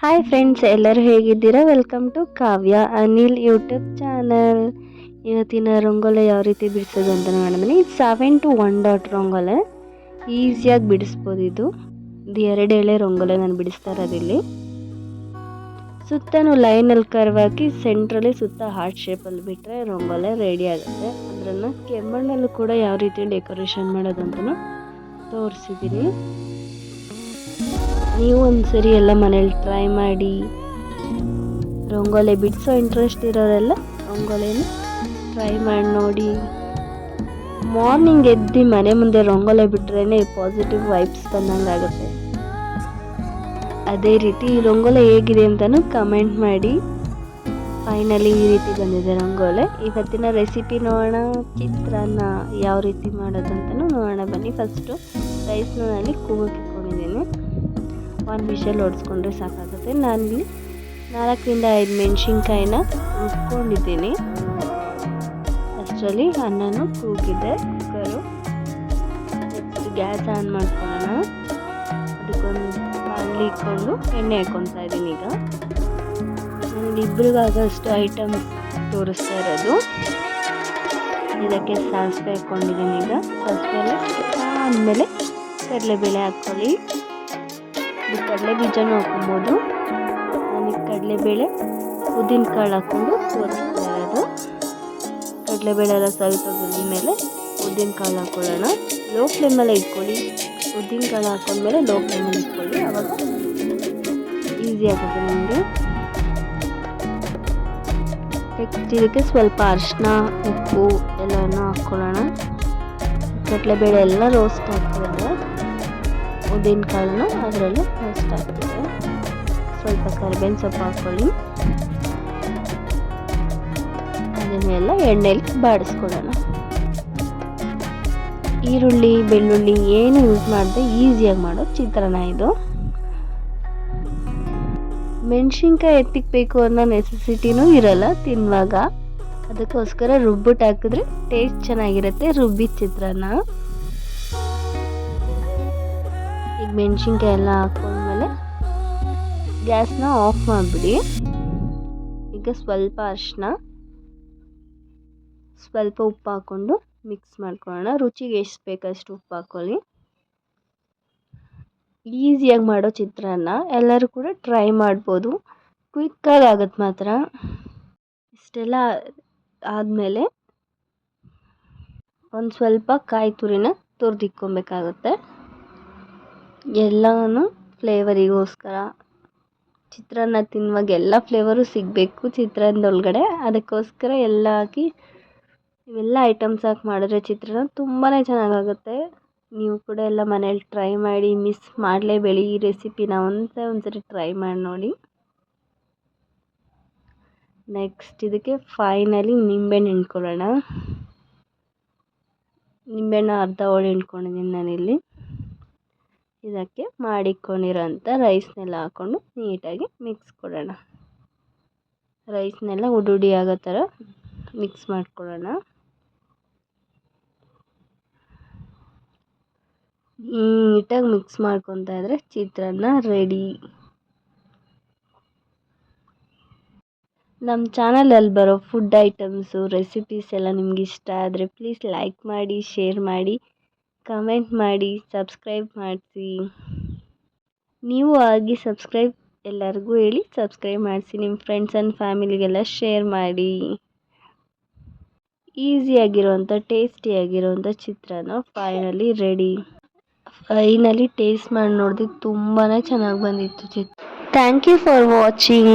Hi friends ಎಲ್ಲರೂ ಹೇಗಿದ್ದೀರಾ? Welcome to Kavya Anil YouTube channel ಇವತ್ತಿನ ರಂಗೋಲೆ ಯಾವ ರೀತಿ ಬಿಡಿಸೋದು ಅಂತ ನೋಡಿದ್ರೆ ಇದು seven to one dot rangoli. ಈಸಿಯಾಗಿ ಬಿಡಿಸ್ಬೋದು ಇದು. ಇದು ಎರಡು ಎಳೆ ರಂಗೋಲೆ ನಾನು ಬಿಡಿಸ್ತಾ ಇರೋದಿಲ್ಲಿ ಸುತ್ತನೂ ಲೈನಲ್ಲಿ ಕರ್ವ್ ಹಾಕಿ ಸೆಂಟ್ರಲ್ಲಿ ಸುತ್ತ ಹಾರ್ಟ್ ಶೇಪಲ್ಲಿ ಬಿಟ್ಟರೆ ರಂಗೋಲೆ ರೆಡಿ ಆಗುತ್ತೆ. ಅದನ್ನು ಕೆಮ್ಮಣ್ಣಲ್ಲೂ ಕೂಡ ಯಾವ ರೀತಿ ಡೆಕೋರೇಷನ್ ಮಾಡೋದು ಅಂತಲೂ ತೋರಿಸಿದ್ದೀನಿ ನೀವು ಒಂದು ಸರಿ ಎಲ್ಲ ಮನೇಲಿ ಟ್ರೈ ಮಾಡಿ. ರಂಗೋಲೆ ಬಿಡಿಸೋ ಇಂಟ್ರೆಸ್ಟ್ ಇರೋರೆಲ್ಲ ರಂಗೋಲಿನ ಟ್ರೈ ಮಾಡಿ ನೋಡಿ. ಮಾರ್ನಿಂಗ್ ಎದ್ದು ಮನೆ ಮುಂದೆ ರಂಗೋಲೆ ಬಿಟ್ರೇ ಪಾಸಿಟಿವ್ ವೈಬ್ಸ್ ಬಂದಂಗೆ ಆಗುತ್ತೆ. ಅದೇ ರೀತಿ ಈ ರಂಗೋಲೆ ಹೇಗಿದೆ ಅಂತಲೂ ಕಮೆಂಟ್ ಮಾಡಿ. ಫೈನಲಿ ಈ ರೀತಿ ಬಂದಿದೆ ರಂಗೋಲೆ. ಇವತ್ತಿನ ರೆಸಿಪಿ ನೋಡೋಣ, ಚಿತ್ರಾನ್ನ ಯಾವ ರೀತಿ ಮಾಡೋದು ಅಂತಲೂ ನೋಡೋಣ ಬನ್ನಿ. ಫಸ್ಟು ರೈಸ್ನ ನಾನು ಕೂಗಕ್ಕೆ ಇಟ್ಕೊಂಡಿದ್ದೀನಿ ಒಂದು ವಿಷಲ್ ಹೊಡೆಸ್ಕೊಂಡ್ರೆ ಸಾಕಾಗುತ್ತೆ. ನಾನಿಲ್ಲಿ ನಾಲ್ಕರಿಂದ ಐದು ಮೆಣಸಿನ್ಕಾಯಿನ ರುಬ್ಕೊಂಡಿದ್ದೀನಿ ಅಷ್ಟರಲ್ಲಿ ಅನ್ನನೂ ಕೂಗಿದೆ ಕುಕ್ಕರು ನೆಕ್ಸ್ಟ್ ಗ್ಯಾಸ್ ಆನ್ ಮಾಡ್ಕೊಳ್ಳೋಣ. ಅದಕ್ಕೊಂದು ಬಾಣಲಿ ಇಟ್ಕೊಂಡು ಎಣ್ಣೆ ಹಾಕ್ಕೊತಾ ಇದ್ದೀನಿ ಈಗ. ನನಗೆ ಇಬ್ಬರಿಗಾಗಷ್ಟು ಐಟಮ್ ತೋರಿಸ್ತಾ ಇರೋದು. ಇದಕ್ಕೆ ಸಾಸಿವೆ ಹಾಕ್ಕೊಂಡಿದ್ದೀನಿ ಈಗ. ಸಾಸಿವೆ ಆದಮೇಲೆ ಕಡಲೆಬೇಳೆ ಹಾಕ್ಕೊಳ್ಳಿ. ಇದು ಕಡಲೆ ಬೀಜನೂ ಹಾಕೊಬೋದು ನನಗೆ ಕಡಲೆಬೇಳೆ, ಉದ್ದಿನ ಕಾಳು ಹಾಕ್ಕೊಂಡು ತೋರಿಸ್ತಾ ಇರೋದು ಕಡಲೆಬೇಳೆ ಎಲ್ಲ ಸ್ವಲ್ಪ ಬೆಂದ ಮೇಲೆ ಉದ್ದಿನ ಕಾಳು ಹಾಕ್ಕೊಳ್ಳೋಣ. ಲೋ ಫ್ಲೇಮಲ್ಲೇ ಇಟ್ಕೊಳ್ಳಿ. ಉದ್ದಿನ ಕಾಳು ಹಾಕೊಂಡ್ಮೇಲೆ ಲೋ ಫ್ಲೇಮಲ್ಲಿ ಇಟ್ಕೊಳ್ಳಿ. ಆವಾಗ ಈಸಿ ಆಗುತ್ತೆ ನಿಮಗೆ. ನೆಕ್ಸ್ಟ್ ಇದಕ್ಕೆ ಸ್ವಲ್ಪ ಅರಿಶಿನ ಉಪ್ಪು ಎಲ್ಲನೂ ಹಾಕ್ಕೊಳ್ಳೋಣ. ಕಡಲೆಬೇಳೆ ಎಲ್ಲ ರೋಸ್ಟ್ ಆಗ್ತದೆ ಉದ್ದಿನ ಕಾಳನ್ನು ಅದರಲ್ಲಿ ರೋಸ್ಟ್ ಹಾಕ್ತೀವಿ ಸ್ವಲ್ಪ ಕರಿಬೇವಿನ ಸೊಪ್ಪು ಹಾಕ್ಕೊಳ್ಳಿ ಅದನ್ನೆಲ್ಲ ಎಣ್ಣೆಯಲ್ಲಿ ಬಾಡಿಸ್ಕೊಳ್ಳೋಣ. ಈರುಳ್ಳಿ, ಬೆಳ್ಳುಳ್ಳಿ ಏನು ಯೂಸ್ ಮಾಡದೆ ಈಸಿಯಾಗಿ ಮಾಡೋ ಚಿತ್ರಾನ್ನ ಇದು. ಮೆಣಸಿನ್ಕಾಯಿ ಎತ್ತಿಕ್ಬೇಕು ಅನ್ನೋ ನೆಸೆಸಿಟಿನೂ ಇರಲ್ಲ ತಿನ್ನುವಾಗ ಅದಕ್ಕೋಸ್ಕರ ರುಬ್ಬಿಟ್ಟು ಹಾಕಿದ್ರೆ ಟೇಸ್ಟ್ ಚೆನ್ನಾಗಿರುತ್ತೆ ರುಬ್ಬಿದ ಚಿತ್ರಾನ್ನ. ಈಗ ಮೆಣಸಿನ್ಕಾಯಿ ಎಲ್ಲ ಹಾಕೊಂಡ್ಮೇಲೆ ಗ್ಯಾಸ್ನ ಆಫ್ ಮಾಡಿಬಿಡಿ. ಈಗ ಸ್ವಲ್ಪ ಅರಿಶಿನ, ಸ್ವಲ್ಪ ಉಪ್ಪು ಹಾಕ್ಕೊಂಡು ಮಿಕ್ಸ್ ಮಾಡ್ಕೊಳ್ಳೋಣ. ರುಚಿಗೆ ಎಷ್ಟು ಬೇಕಷ್ಟು ಉಪ್ಪು ಹಾಕ್ಕೊಳ್ಳಿ ಈಸಿಯಾಗಿ ಮಾಡೋ ಚಿತ್ರಾನ್ನ ಎಲ್ಲರೂ ಕೂಡ ಟ್ರೈ ಮಾಡ್ಬೋದು. ಕ್ವಿಕ್ಕಾಗಿ ಆಗುತ್ತೆ ಮಾತ್ರ. ಇಷ್ಟೆಲ್ಲ ಆದಮೇಲೆ ಒಂದು ಸ್ವಲ್ಪ ಕಾಯಿ ತುರಿನ ತುರಿದಿಕ್ಕೊಬೇಕಾಗುತ್ತೆ ಎಲ್ಲನೂ ಫ್ಲೇವರಿಗೋಸ್ಕರ. ಚಿತ್ರಾನ್ನ ತಿನ್ನುವಾಗ ಎಲ್ಲ ಫ್ಲೇವರು ಸಿಗಬೇಕು ಚಿತ್ರಾನ್ನದೊಳಗಡೆ. ಅದಕ್ಕೋಸ್ಕರ ಎಲ್ಲ ಹಾಕಿ ಇವೆಲ್ಲ ಐಟಮ್ಸ್ ಹಾಕಿ ಮಾಡಿದ್ರೆ ಚಿತ್ರಾನ್ನ ತುಂಬಾ ಚೆನ್ನಾಗಾಗುತ್ತೆ. ನೀವು ಕೂಡ ಎಲ್ಲ ಮನೇಲಿ ಟ್ರೈ ಮಾಡಿ, ಮಿಸ್ ಮಾಡಲೇಬೇಡಿ ಈ ರೆಸಿಪಿನ ಒಂದೇ ಒಂದ್ಸರಿ ಟ್ರೈ ಮಾಡಿ ನೋಡಿ. ನೆಕ್ಸ್ಟ್ ಇದಕ್ಕೆ ಫೈನಲಿ ನಿಂಬೆಹಣ್ಣು ಹಿಂಡ್ಕೊಳ್ಳೋಣ. ನಿಂಬೆಹಣ್ಣು ಅರ್ಧ ಹೋಳು ಹಿಂಡ್ಕೊಂಡಿದ್ದೀನಿ ನಾನಿಲ್ಲಿ. ಇದಕ್ಕೆ ಮಾಡಿಕೊಂಡಿರೋಂಥ ರೈಸ್ನೆಲ್ಲ ಹಾಕ್ಕೊಂಡು ನೀಟಾಗಿ ಮಿಕ್ಸ್ ಕೊಡೋಣ. ರೈಸ್ನೆಲ್ಲ ಉಡುಡಿ ಆಗೋ ಥರ ಮಿಕ್ಸ್ ಮಾಡ್ಕೊಳ್ಳೋಣ ನೀಟಾಗಿ ಮಿಕ್ಸ್ ಮಾಡ್ಕೊತಾ ಇದ್ರೆ ಚಿತ್ರಾನ್ನ ರೆಡಿ ನಮ್ಮ ಚಾನಲಲ್ಲಿ ಬರೋ ಫುಡ್ ಐಟಮ್ಸು ರೆಸಿಪೀಸ್ ಎಲ್ಲ ನಿಮ್ಗೆ ಇಷ್ಟ ಆದರೆ ಪ್ಲೀಸ್ ಲೈಕ್ ಮಾಡಿ ಶೇರ್ ಮಾಡಿ. ಕಮೆಂಟ್ ಮಾಡಿ, ಸಬ್ಸ್ಕ್ರೈಬ್ ಮಾಡಿಸಿ. ನೀವು ಆಗಿ ಸಬ್ಸ್ಕ್ರೈಬ್ ಎಲ್ಲರಿಗೂ ಹೇಳಿ ಸಬ್ಸ್ಕ್ರೈಬ್ ಮಾಡಿಸಿ, ನಿಮ್ಮ ಫ್ರೆಂಡ್ಸ್ ಆ್ಯಂಡ್ ಫ್ಯಾಮಿಲಿಗೆಲ್ಲ ಶೇರ್ ಮಾಡಿ. ಈಸಿಯಾಗಿರುವಂಥ ಟೇಸ್ಟಿಯಾಗಿರುವಂಥ chitranna finally ready finally taste ಮಾಡಿ ನೋಡಿದೆ ತುಂಬಾ ಚೆನ್ನಾಗಿ ಬಂದಿತ್ತು ಚಿತ್ರ ಥ್ಯಾಂಕ್ ಯು ಫಾರ್ ವಾಚಿಂಗ್